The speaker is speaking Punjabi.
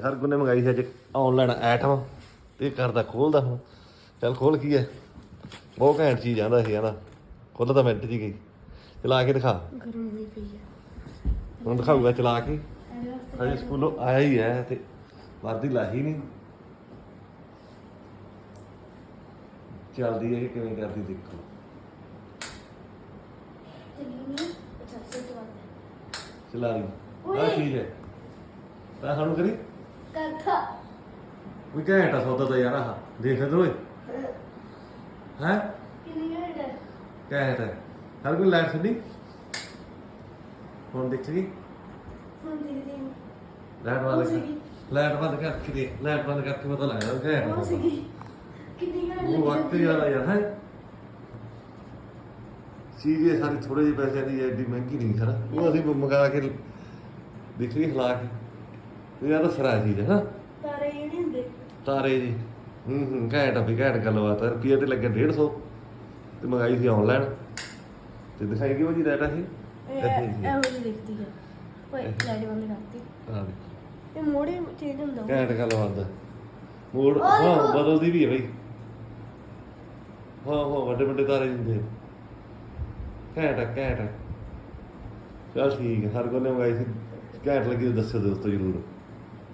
ਹਰ ਗੁੰਨੇ ਮੰਗਾਈ ਸੀ ਅੱਜ ਆਨਲਾਈਨ ਆਈਟਮ ਤੇ ਕਰਦਾ ਖੋਲਦਾ ਹੁਣ। ਚੱਲ ਖੋਲ ਕੀ ਹੈ? ਬਹੁਤ ਘੈਂਟ ਚੀਜ਼ ਆਂਦਾ ਸੀ ਕਹਿੰਦਾ ਖੁੱਲ੍ਹ ਤਾਂ ਮਿੰਟ ਹੀ ਗਈ। ਚਲਾ ਕੇ ਦਿਖਾ। ਗਰਮ ਹੋਈ ਪਈ ਆ ਹੁਣ ਦਿਖਾਊਗਾ ਚਲਾ ਕੇ। ਹਜੇ ਸਕੂਲੋਂ ਆਇਆ ਹੀ ਹੈ ਤੇ ਵਰਦੀ ਲਾਹੀ ਨਹੀਂ। ਚੱਲਦੀ ਹੈ ਕਿ ਕਿਵੇਂ ਕਰਦੀ ਦੇਖੋ। ਚੱਲੀ ਲਈ। ਆ ਚੀਜ਼ ਹੈ। ਤਾਂ ਸਾਨੂੰ ਕਰੀ। ਕਰਤਾ ਵੀ ਘੈਂਟ ਸੌਦਾ ਤਾਂ ਯਾਰ ਆਹ ਦੇਖ ਇਧਰ ਓਏ। ਹੈ? ਕਿੰਨੀ ਘੰਟ ਹੈ? ਘੈਂਟ ਹੈ। ਹਰ ਕੋਈ ਲਾਈਟ ਛੱਡੀ ਹੁਣ ਦੇਖ ਗਈ ਹੁਣ ਦੇਖਦੇ ਹਾਂ ਲਾਈਟ ਉਹ ਬੰਦ ਸੀਗੀ। ਕਰ। ਲਾਈਟ ਬੰਦ ਕਰਕੇ ਦੇ। ਲਾਈਟ ਬੰਦ ਕਰਕੇ ਪਤਾ ਲੱਗਦਾ ਘੈਂਟ ਉਹ ਆ ਸੀਗੀ ਕਿੰਨੀ ਘੰਟ ਉਹ ਵਕਤ ਯਾਰ ਹੈ? ਚੀਜ਼ ਇਹ ਸਾਰੀ ਥੋੜੇ ਜਿਹੇ ਪੈਸੇ ਦੀ ਐਡੀ ਮਹਿੰਗੀ ਨਹੀਂ ਸਰ ਉਹ ਅਸੀਂ ਮੰਗਾ ਕੇ ਦੇਖ ਲਈ ਹਲਾ ਕੇ। ਇਹ ਯਾਰ ਸਰਾ ਹੈ ਨਾ। ਤਾਰੇ ਇਹ ਨਹੀਂ ਹੁੰਦੇ। ਤਾਰੇ ਜੀ। ਹੂੰ ਹੂੰ ਘੈਂਟ ਆ ਵੀ ਘੈਂਟ ਗੱਲਬਾਤ ਹੈ ਰੁਪਈਆ ਤੇ ਲੱਗੇ 150 ਤੇ ਮੰਗਾਈ ਸੀ ਆਨਲਾਈਨ ਤੇ ਦਿਖਾਈ ਕਿਉਂ ਜੀ ਡਾਟਾ ਸੀ? ਇਹ ਇਹੋ ਜਿਹੀ ਦਿਖਦੀ ਹੈ ਓਏ ਲਾਈਟ ਬੰਦ ਕਰਤੀ ਆ ਦੇਖ ਇਹ ਮੋੜੇ ਚੇਂਜ ਹੁੰਦਾ। ਹੋਊ। ਘੈਂਟ ਗੱਲਬਾਤ ਹੈ ਮੋੜ ਓਏ ਹਾਂ ਹੋ। ਬਦਲਦੀ ਵੀ ਹੈ ਬਈ। ਹਾਂ ਹਾਂ ਵੱਡੇ ਵੱਡੇ ਤਾਰੇ ਹੁੰਦੇ ਆ। ਘੈਂਟ ਹੈ ਘੈਂਟ ਚਲ ਠੀਕ ਹੈ ਹਰ ਕੋਨੇ ਮੰਗਾਈ ਸੀ। ਘੈਂਟ ਲੱਗੀ ਤਾਂ ਦੱਸਿਓ ਦੋਸਤੋ ਜਰੂਰ।